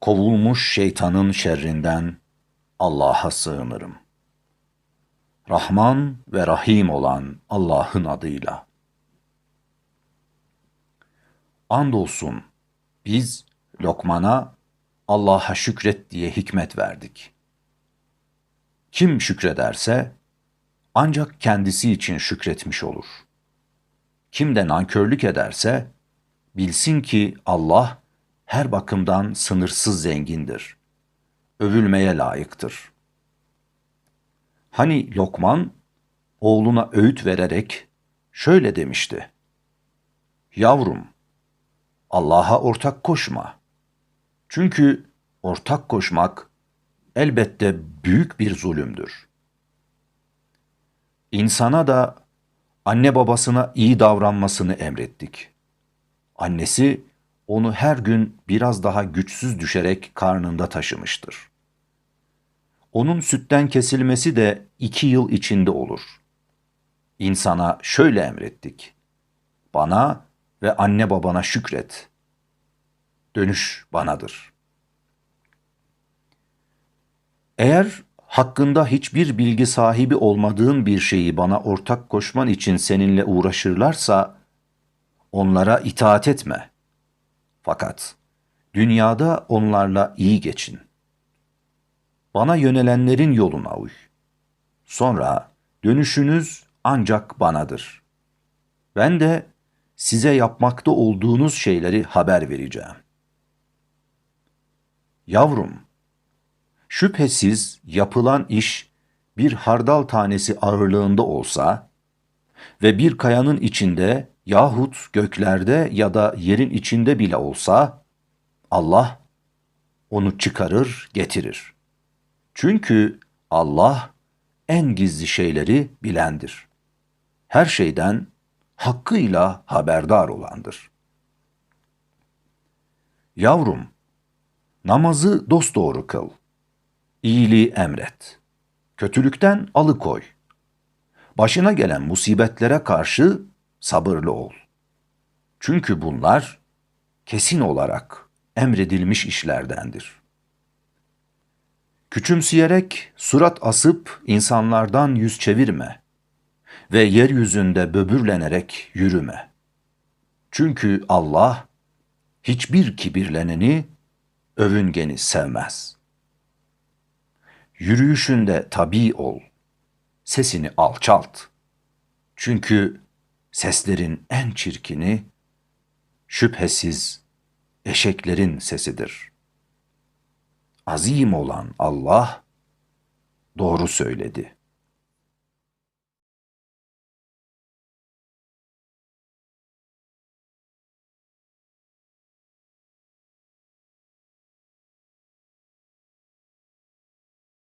Kovulmuş şeytanın şerrinden Allah'a sığınırım. Rahman ve Rahim olan Allah'ın adıyla. Andolsun biz Lokman'a Allah'a şükret diye hikmet verdik. Kim şükrederse ancak kendisi için şükretmiş olur. Kim de nankörlük ederse bilsin ki Allah her bakımdan sınırsız zengindir. Övülmeye layıktır. Hani Lokman oğluna öğüt vererek şöyle demişti. Yavrum, Allah'a ortak koşma. Çünkü ortak koşmak elbette büyük bir zulümdür. İnsana da anne babasına iyi davranmasını emrettik. Annesi onu her gün biraz daha güçsüz düşerek karnında taşımıştır. Onun sütten kesilmesi de iki yıl içinde olur. İnsana şöyle emrettik. Bana ve anne babana şükret. Dönüş banadır. Eğer hakkında hiçbir bilgi sahibi olmadığın bir şeyi bana ortak koşman için seninle uğraşırlarsa, onlara itaat etme. Fakat dünyada onlarla iyi geçin. Bana yönelenlerin yoluna uy. Sonra dönüşünüz ancak banadır. Ben de size yapmakta olduğunuz şeyleri haber vereceğim. Yavrum, şüphesiz yapılan iş bir hardal tanesi ağırlığında olsa ve bir kayanın içinde yahut göklerde ya da yerin içinde bile olsa Allah onu çıkarır, getirir. Çünkü Allah en gizli şeyleri bilendir. Her şeyden hakkıyla haberdar olandır. Yavrum, namazı dosdoğru kıl. İyiliği emret. Kötülükten alıkoy. Başına gelen musibetlere karşı sabırlı ol. Çünkü bunlar kesin olarak emredilmiş işlerdendir. Küçümseyerek surat asıp insanlardan yüz çevirme ve yeryüzünde böbürlenerek yürüme. Çünkü Allah hiçbir kibirleneni, övüngeni sevmez. Yürüyüşünde tabii ol, sesini alçalt. Çünkü seslerin en çirkini şüphesiz eşeklerin sesidir. Azim olan Allah doğru söyledi.